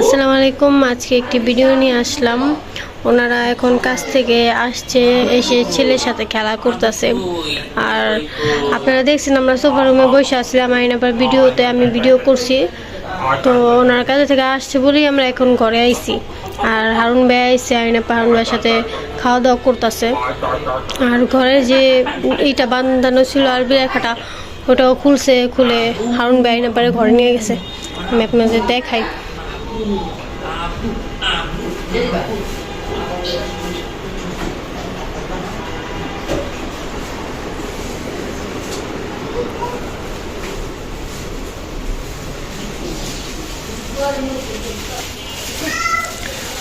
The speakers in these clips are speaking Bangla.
আসসালামু আলাইকুম, আজকে একটি ভিডিও নিয়ে আসলাম। ওনারা এখন কাছ থেকে আসছে, এসে ছেলের সাথে খেলা করতেছে। আর আপনারা দেখছেন আমরা সোফা রুমে বসে আসছিলাম আইনাপার ভিডিওতে আমি ভিডিও করছি। তো ওনার কাছে থেকে আসছে বলেই আমরা এখন ঘরে আইছি। আর হারুন ভাই আইসে আইনাপা হারুন ভাইয়ের সাথে খাওয়া দাওয়া করতেছে। আর ঘরে যে এইটা বান্ধানো ছিল আর বিরাখাটা ওটাও খুলছে, খুলে হারুন ভাই আইনাপারে ঘরে নিয়ে গেছে। আমি আপনাদের দেখাই।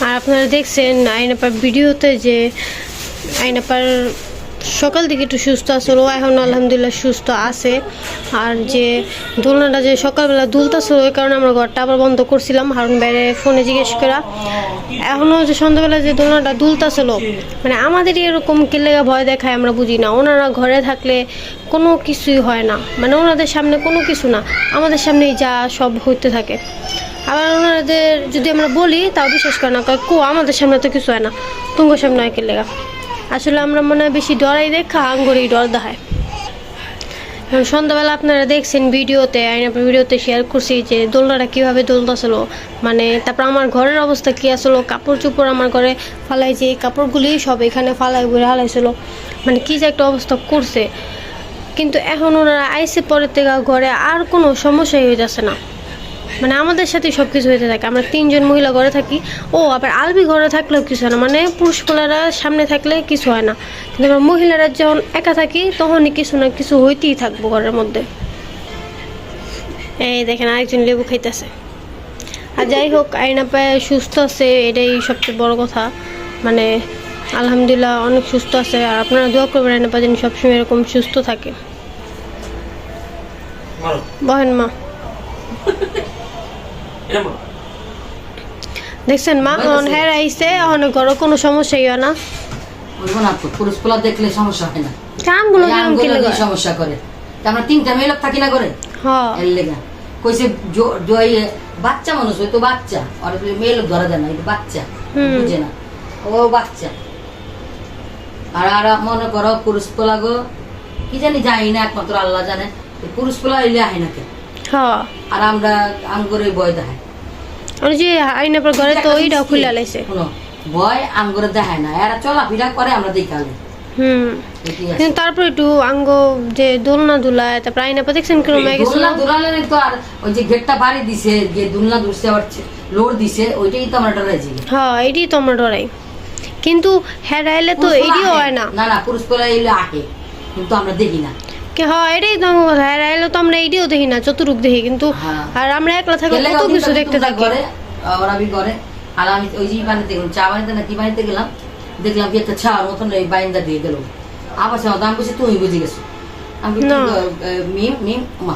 আর আপনারা দেখছেন আইনাপার ভিডিওতে যে আইনাপার সকাল থেকে একটু সুস্থ আসলো এখন আলহামদুলিল্লাহ সুস্থ আছে। আর যে দোলনাটা যে সকালবেলা দুলতাছিল ওই কারণে আমরা ঘরটা আবার বন্ধ করছিলাম, হারুন বাইরে ফোনে জিজ্ঞেস করা। এখনও যে সন্ধ্যাবেলা যে দোলনাটা দুলতাছিল মানে আমাদেরই এরকম কেলেগা ভয় দেখায় আমরা বুঝি না। ওনারা ঘরে থাকলে কোনো কিছুই হয় না। মানে ওনাদের সামনে কোনো কিছু না। আমাদের সামনেই যা সব হইতে থাকে। আবার ওনাদের যদি আমরা বলি, তাও বিশ্বাস করে না কো, আমাদের সামনে তো কিছু হয় না। তুঙ্গ সামনে হয় কেলেগা আসলে আমরা মনে হয় বেশি ডরাই দেখা, আঙ্গুরেই ডর দেখায়। সন্ধ্যাবেলা আপনারা দেখছেন ভিডিওতে ভিডিওতে শেয়ার করছি যে দোলনাটা কীভাবে দোলতেছিল। মানে তারপর আমার ঘরের অবস্থা কী আসলো কাপড় চোপড় আমার ঘরে ফালাই যে এই কাপড়গুলি সব এখানে ফালাই ঘুরে হালাইছিল। মানে কী যে একটা অবস্থা করছে। কিন্তু এখন ওনারা আইসে পরের থেকে ঘরে আর কোনো সমস্যাই হয়ে যাচ্ছে না। মানে আমাদের সাথে সব কিছু হতে থাকে। আমরা তিনজন মহিলা ঘরে থাকি। ও আবার আলবি ঘরে থাকলেও কিছু হয় না। মানে পুরুষ পোলারা সামনে থাকলে কিছু হয় না। কিন্তু আমরা মহিলারা যখন একা থাকি তখনই কিছু না কিছু হইতেই থাকব ঘরের মধ্যে। এই দেখেন আরেকজন লেবু খাইতেছে। আর যাই হোক আইনা পায়ে সুস্থ আছে এটাই সবচেয়ে বড় কথা। মানে আলহামদুলিল্লাহ অনেক সুস্থ আছে। আর আপনারা দোয়া করবেন আইনা পা যেন সবসময় এরকম সুস্থ থাকে। বহেন মা। দেখছেন মা এখন হ্যাঁ আইসে এখন ঘরে কোনো সমস্যাই হয় না। বলব না তো পুরুষ পোলা দেখলে সমস্যা হয় না। কেমন কেলে দিয়ে সমস্যা করে। আমরা তিনটা মেয়ে লোক থাকি না করে হ্যাঁ এর লেগা। কইছে জো- জো- বাচ্চা মানুষ বাচ্চা। আর মেয়ে লোক ধরা যায় না বাচ্চা। বুঝে না। ও বাচ্চা। আর আর মনে করো পুরুষ পোলা গো কি জানি জানি না একমাত্র আল্লাহ জানে। পুরুষ পোলা এলে আহে না হ্যাঁ আর আমরা আঙ্গুরে বয় দেখাই যে আইনা পর ঘরে তো ওইটাও খুলে লাইছে। বয় দেখায় না এরা চলাফেরা করে আমরা দেখালে হুম। কিন্তু তারপর একটু আঙ্গ যে দোলনা দুলায় তারপর আইনা পর দেখছেন কিরম হয়ে গেছিল দুলনা দুলালে তো আর ওই যে গেটটা বাড়ি দিছে যে দুলনা দুলছে আবার লোড দিছে ওইটাই তো আমরা ডরাইছি হ্যাঁ এটাই তো আমরা ডরাই। কিন্তু আইলে তো আহে। হয় না। না না পুরুষ এলে কিন্তু আমরা দেখি না। কি হ্যাঁ এটাই তো হ্যাঁ আইলে তো আমরা এটিও দেখি না চতুরুক দেখি কিন্তু হ্যাঁ। আর আমরা একলা থাকলে কত কিছু দেখতে থাকি। ঘরে ওরা বি করে আর আমি ওই যে বানিতে গেলাম চা বানিতে না কি বানিতে গেলাম দেখলাম কি একটা ছাড় মতন এই বাইন্দা দিয়ে গেল। আবার বলছি তুমি বুঝে গেছো। আমি মিম মিম মা।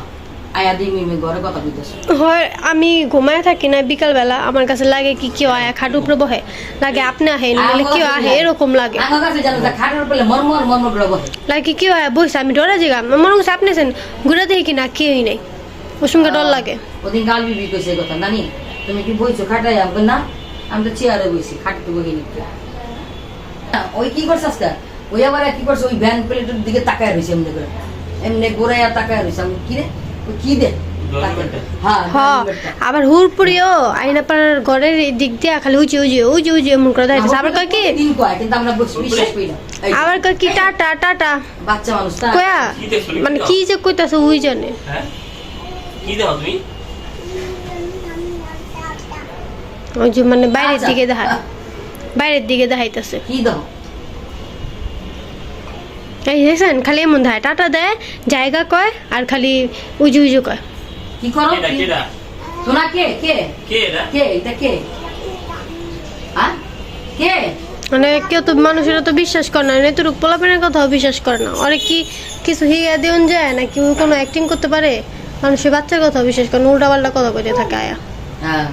আয়া দিয়ে মিমে ঘরে কথা বুঝতেছো হয় আমি ঘুমায় থাকি না বিকাল বেলা আমার কাছে লাগে কি কেউ আয়া খাট উপরে বহে? লাগে আপনি আহেন বলে কেউ আহে? এরকম লাগে। আমার কাছে জানো তা খাটের উপরে মরমর মরমর করে বসে লাগে কেউ আয়া? বইছে আমি ডরা যাই মনে করছি আপনি আছেন ঘুরে দেখি কি না কেউই নেই। ওর সঙ্গে ডর লাগে। ওদিন গাল বিবি কইছে কথা নানি তুমি কি বইছো খাটাই আমি না আমি তো চেয়ারে বইছি খাটে তো বইনি ওই কি করছে আজকে? ওই আবার কি করছে? ওই ভ্যান প্লেটের দিকে তাকায় রয়েছে এমনি করে। এমনি গোড়াইয়া তাকায় রয়েছে আমি কি রে? ওই কি দে ডলমেটটা। হ্যাঁ হ। ডলমেটটা। আইনাপাড়ার ঘরের দিক দিয়ে খালি উঁচু উঁচু উঁচু উঁচু এমন করে দেখাইতেছে আবার কয় কি? দিন আবার কয় কি? টাটা টাটা বাচ্চা মানুষ কয়া? মানে কি যে কইতাছে ওই জানে হ্যাঁ? কি দেখো তুমি? ওই যে মানে বাইরের আচ্ছা। দিকে দেখা বাইরের দিকে দেখাইতেছে কি দাও? এই দেখছেন খালি এমন দেয় টাটা দেয় জায়গা কয় আর খালি উজু উজু কয়। কি করো? কেডা কেডা? কে? কে? কে কে? এটা কে? হ্যাঁ কে? মানে কেউ তো মানুষের তো বিশ্বাস করে না। নেতুরুক পোলাপেনের কথাও বিশ্বাস করে না। ওরে কি কিছু হিয়া দেওয়ান যায় নাকি ওই কোনো অ্যাক্টিং করতে পারে? মানুষের বাচ্চার কথাও বিশ্বাস করে না উল্টা পাল্টা কথা কইতে থাকে আয়া। হ্যাঁ।